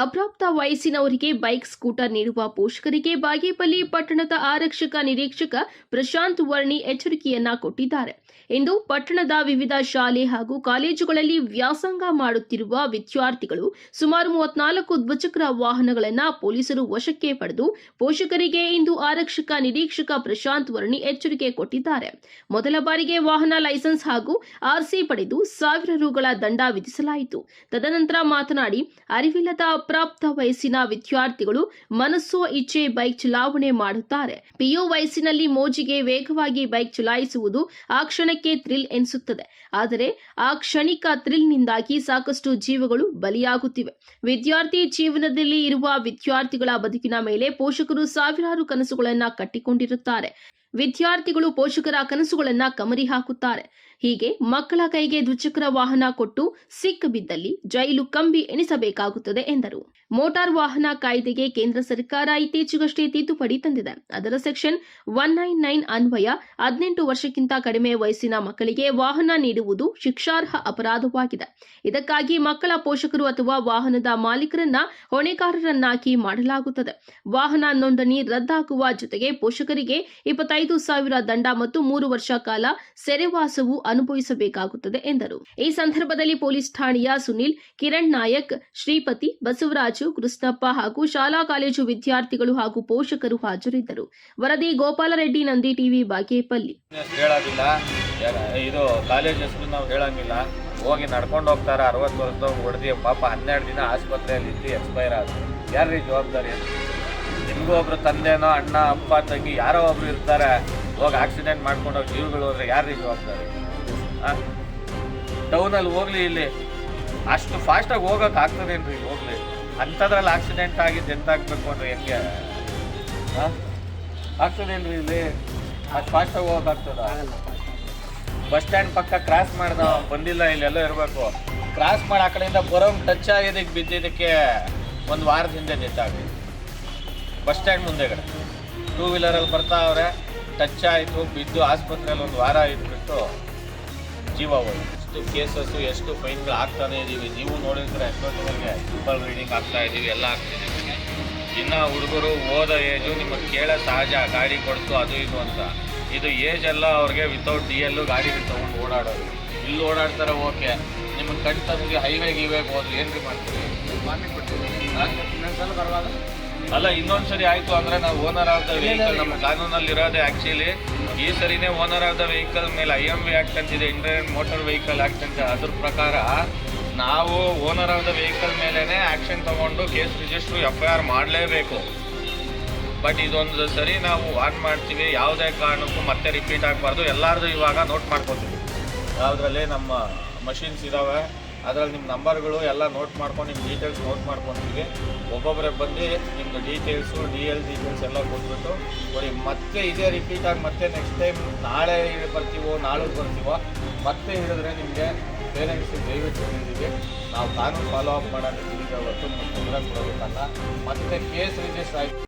ಅಪ್ರಾಪ್ತ ವಯಸ್ಸಿನವರಿಗೆ bike, scooter ನೀಡುವ ಪೋಷಕರಿಗೆ ಬಾಗೇಪಲ್ಲಿ ಪಟ್ಟಣದ ಆರಕ್ಷಕ ನಿರೀಕ್ಷಕ ಪ್ರಶಾಂತ್ ವರ್ಣಿ ಎಚ್ಚರಿಕೆಯನ್ನ ಕೊಟ್ಟಿದ್ದಾರೆ. ಇಂದು ಪಟ್ಟಣದ ವಿವಿಧ ಶಾಲೆ ಹಾಗೂ ಕಾಲೇಜುಗಳಲ್ಲಿ ವ್ಯಾಸಂಗ ಮಾಡುತ್ತಿರುವ ವಿದ್ಯಾರ್ಥಿಗಳು ಸುಮಾರು ಮೂವತ್ನಾಲ್ಕು ದ್ವಿಚಕ್ರ ವಾಹನಗಳನ್ನು ಪೊಲೀಸರು ವಶಕ್ಕೆ ಪಡೆದು ಪೋಷಕರಿಗೆ ಇಂದು ಆರಕ್ಷಕ ನಿರೀಕ್ಷಕ ಪ್ರಶಾಂತ್ ವರ್ಣಿ ಎಚ್ಚರಿಕೆ ಕೊಟ್ಟಿದ್ದಾರೆ. ಮೊದಲ ಬಾರಿಗೆ ವಾಹನ ಲೈಸೆನ್ಸ್ ಹಾಗೂ ಆರ್ಸಿ ಪಡೆದು ಸಾವಿರ ರುಗಳ ದಂಡ ವಿಧಿಸಲಾಯಿತು. ತದನಂತರ ಮಾತನಾಡಿ, ಅರಿವಿಲ್ಲದ ಅಪ್ರಾಪ್ತ ವಯಸ್ಸಿನ ವಿದ್ಯಾರ್ಥಿಗಳು ಮನಸ್ಸೋ ಇಚ್ಛೆ ಬೈಕ್ ಚಲಾವಣೆ ಮಾಡುತ್ತಾರೆ. ಪಿಯು ವಯಸ್ಸಿನಲ್ಲಿ ಮೋಜಿಗೆ ವೇಗವಾಗಿ ಬೈಕ್ ಚಲಾಯಿಸುವುದು ಆ ಕ್ಷಣಕ್ಕೆ ಥ್ರಿಲ್ ಎನಿಸುತ್ತದೆ. ಆದರೆ ಆ ಕ್ಷಣಿಕ ಥ್ರಿಲ್ನಿಂದಾಗಿ ಸಾಕಷ್ಟು ಜೀವಗಳು ಬಲಿಯಾಗುತ್ತಿವೆ. ವಿದ್ಯಾರ್ಥಿ ಜೀವನದಲ್ಲಿ ಇರುವ ವಿದ್ಯಾರ್ಥಿಗಳ ಬದುಕಿನ ಮೇಲೆ ಪೋಷಕರು ಸಾವಿರಾರು ಕನಸುಗಳನ್ನ ಕಟ್ಟಿಕೊಂಡಿರುತ್ತಾರೆ. ವಿದ್ಯಾರ್ಥಿಗಳು ಪೋಷಕರ ಕನಸುಗಳನ್ನ ಕಮರಿ ಹಾಕುತ್ತಾರೆ. ಹೀಗೆ ಮಕ್ಕಳ ಕೈಗೆ ದ್ವಿಚಕ್ರ ವಾಹನ ಕೊಟ್ಟು ಸಿಕ್ಕ ಬಿದ್ದಲ್ಲಿ ಜೈಲು ಕಂಬಿ ಎಣಿಸಬೇಕಾಗುತ್ತದೆ ಎಂದರು. ಮೋಟಾರ್ ವಾಹನ ಕಾಯ್ದೆಗೆ ಕೇಂದ್ರ ಸರ್ಕಾರ ಇತ್ತೀಚೆಗಷ್ಟೇ ತಿದ್ದುಪಡಿ ತಂದಿದೆ. ಅದರ ಸೆಕ್ಷನ್ ಒನ್ ನೈನ್ ನೈನ್ ಅನ್ವಯ ಹದಿನೆಂಟು ವರ್ಷಕ್ಕಿಂತ ಕಡಿಮೆ ವಯಸ್ಸಿನ ಮಕ್ಕಳಿಗೆ ವಾಹನ ನೀಡುವುದು ಶಿಕ್ಷಾರ್ಹ ಅಪರಾಧವಾಗಿದೆ. ಇದಕ್ಕಾಗಿ ಮಕ್ಕಳ ಪೋಷಕರು ಅಥವಾ ವಾಹನದ ಮಾಲೀಕರನ್ನ ಹೊಣೆಗಾರರನ್ನಾಗಿ ಮಾಡಲಾಗುತ್ತದೆ. ವಾಹನ ನೋಂದಣಿ ರದ್ದಾಗುವ ಜೊತೆಗೆ ಪೋಷಕರಿಗೆ ಇಪ್ಪತ್ತೈದು ಸಾವಿರ ದಂಡ ಮತ್ತು ಮೂರು ವರ್ಷ ಕಾಲ ಸೆರೆವಾಸವು ಅನುಭವಿಸಬೇಕಾಗುತ್ತದೆ ಎಂದರು. ಈ ಸಂದರ್ಭದಲ್ಲಿ ಪೊಲೀಸ್ ಠಾಣೆಯ ಸುನಿಲ್, ಕಿರಣ್ ನಾಯಕ್, ಶ್ರೀಪತಿ, ಬಸವರಾಜು, ಕೃಷ್ಣಪ್ಪ ಹಾಗೂ ಶಾಲಾ ಕಾಲೇಜು ವಿದ್ಯಾರ್ಥಿಗಳು ಹಾಗೂ ಪೋಷಕರು ಹಾಜರಿದ್ದರು. ವರದಿ ಗೋಪಾಲರೆಡ್ಡಿ, ನಂದಿ ಟಿವಿ, ಬಾಗೇಪಲ್ಲಿ. ಹೇಳೋದಿಲ್ಲ. ಹೇಳಂಗಿಲ್ಲ. ಹೋಗಿ ನಡ್ಕೊಂಡು ಹೋಗ್ತಾರೆ. ಅರವತ್ತು ವರ್ಷದವ್ರು ಹೊಡೆದಿ ಪಾಪ ಹನ್ನೆರಡು ದಿನ ಆಸ್ಪತ್ರೆಯಲ್ಲಿ ಇದ್ದು ಎಕ್ಸ್ಪೈರ್ ಆದ್ರು. ಯಾರೀ ಜವಾಬ್ದಾರಿ ನಿಮಗೂ ಒಬ್ರು ತಂದೆನೋ, ಅಣ್ಣ, ಅಪ್ಪ, ತಂಗಿ, ಯಾರೋ ಒಬ್ರು ಇರ್ತಾರೆ. ಹೋಗಿ ಆಕ್ಸಿಡೆಂಟ್ ಮಾಡ್ಕೊಂಡು ಜೀವಗಳು ಹೋದ್ರೆ ಯಾರೀ ಜವಾಬ್ದಾರಿ? ಟೌನಲ್ಲಿ ಹೋಗ್ಲಿ ಇಲ್ಲಿ. ಅಷ್ಟು ಫಾಸ್ಟಾಗಿ ಹೋಗಕ್ಕೆ ಆಗ್ತದೇನ್ರಿ ಹೋಗ್ಲಿ. ಅಂಥದ್ರಲ್ಲಿ ಆಕ್ಸಿಡೆಂಟ್ ಆಗಿದ್ದು ಎಂತಾಗಬೇಕು ಅಂದ್ರೆ ಹೆಂಗೆ? ಹಾಂ ಆಗ್ತದೇನ್ರಿ ಇಲ್ಲಿ? ಅಷ್ಟು ಫಾಸ್ಟಾಗಿ ಹೋಗಕ್ಕಾಗ್ತದ ಬಸ್ ಸ್ಟ್ಯಾಂಡ್ ಪಕ್ಕ ಕ್ರಾಸ್ ಮಾಡ್ದ, ಬಂದಿಲ್ಲ, ಇಲ್ಲೆಲ್ಲ ಇರಬೇಕು. ಕ್ರಾಸ್ ಮಾಡಿ ಆ ಕಡೆಯಿಂದ ಬರೋಂಗೆ ಟಚ್ ಆಗಿದ್ದಕ್ಕೆ ಬಿದ್ದಿದ್ದಕ್ಕೆ ಒಂದು ವಾರದ ಹಿಂದೆ ಜೊತೆ ಬಸ್ ಸ್ಟ್ಯಾಂಡ್ ಮುಂದೆಗಡೆ ಟೂ ವೀಲರಲ್ಲಿ ಬರ್ತಾ ಅವರೆ. ಟಚ್ ಆಯಿತು, ಬಿದ್ದು ಆಸ್ಪತ್ರೆಯಲ್ಲಿ ಒಂದು ವಾರ ಇದ್ಬಿಟ್ಟು ಜೀವ ಹೋಯ್ತು. ಎಷ್ಟು ಕೇಸಸ್ಸು, ಎಷ್ಟು ಫೈನ್ಗಳು ಆಗ್ತಾನೆ ಇದ್ದೀವಿ ನೀವು ನೋಡಿದ್ರೆ ಎಷ್ಟೋ ಸೂಪರ್ ರೈಡಿಂಗ್ ಆಗ್ತಾ ಇದ್ದೀವಿ ಎಲ್ಲ ಆಗ್ತಿದ್ದೀವಿ ಇನ್ನು ಹುಡುಗರು ಓದೋ ಏಜು ನಿಮಗೆ ಕೇಳೋ ಸಹಜ, ಗಾಡಿ ಕೊಡ್ತು ಅದು ಇದು ಅಂತ. ಇದು ಏಜ್ ಎಲ್ಲ ಅವ್ರಿಗೆ ವಿತೌಟ್ ಡಿ ಎಲ್ಲು ಗಾಡಿ ತೊಗೊಂಡು ಓಡಾಡೋದು. ಇಲ್ಲಿ ಓಡಾಡ್ತಾರೆ, ಓಕೆ. ನಿಮಗೆ ಕಣ್ ತಮಗೆ ಹೈವೇ ಗೀವೇಗೆ ಹೋದ್ರೆ ಏನು ರೀ ಹಾ? ಅಲ್ಲ ಇನ್ನೊಂದು ಸರಿ ಆಯಿತು ಅಂದರೆ ನಾವು ಓನರ್ ಆಫ್ ದ ವೆಹಿಕಲ್ ನಮ್ಮ ಕಾನೂನಲ್ಲಿ ಇರೋದೇ ಆ್ಯಕ್ಚುಲಿ ಈ ಸರಿನೇ ಓನರ್ ಆಫ್ ದ ವೆಹಿಕಲ್ ಮೇಲೆ ಐ ಎಂ ವಿ ಆ್ಯಕ್ಟ್ ಅಂತಿದೆ ಇಂಡಿಯನ್ ಮೋಟಾರ್ ವೆಹಿಕಲ್ ಆಕ್ಟ್ ಅಂತ ಅದ್ರ ಪ್ರಕಾರ ನಾವು ಓನರ್ ಆಫ್ ದ ವೆಹಿಕಲ್ ಮೇಲೇ ಆಕ್ಷನ್ ತಗೊಂಡು case register F I R ಮಾಡಲೇಬೇಕು. ಬಟ್ ಇದೊಂದು ಸರಿ ನಾವು ವಾರ್ನ್ ಮಾಡ್ತೀವಿ ಯಾವುದೇ ಕಾರಣಕ್ಕೂ ಮತ್ತೆ ರಿಪೀಟ್ ಆಗಬಾರ್ದು. ಎಲ್ಲರದು ಇವಾಗ ನೋಟ್ ಮಾಡ್ಕೊತೀವಿ. ಯಾವುದ್ರಲ್ಲಿ ನಮ್ಮ ಮಷಿನ್ಸ್ ಇದ್ದಾವೆ ಅದರಲ್ಲಿ ನಿಮ್ಮ ನಂಬರ್ಗಳು ಎಲ್ಲ ನೋಟ್ ಮಾಡ್ಕೊಂಡು ನಿಮ್ಮ ಡೀಟೇಲ್ಸ್ ನೋಟ್ ಮಾಡ್ಕೊತೀವಿ ಒಬ್ಬೊಬ್ಬರೇ ಬಂದು ನಿಮ್ಮದು ಡೀಟೇಲ್ಸು ಡಿ ಎಲ್ ಡೀಟೇಲ್ಸ್ ಎಲ್ಲ ಕೊಟ್ಬಿಟ್ಟು, ನೋಡಿ, ಮತ್ತೆ ಇದೇ ರಿಪೀಟಾಗಿ ಮತ್ತೆ ನೆಕ್ಸ್ಟ್ ಟೈಮ್ ನಾಳೆ ಬರ್ತೀವೋ ನಾಳೆ ಬರ್ತೀವೋ, ಮತ್ತೆ ಹೇಳಿದ್ರೆ ನಿಮಗೆ ಪೇರೆಂಟ್ಸ್ ದಯವಿಟ್ಟು ಹೇಳಿದ್ದೀವಿ ನಾವು ಕಾನೂನು ಫಾಲೋ ಅಪ್ ಮಾಡೋದಕ್ಕೆ ಹೊತ್ತು ತೊಂದರೆ ಕೊಡೋದಕ್ಕಲ್ಲ ಮತ್ತೆ ಕೇಸ್ ರಿಜಿಸ್ಟರ್ ಆಯ್ತು.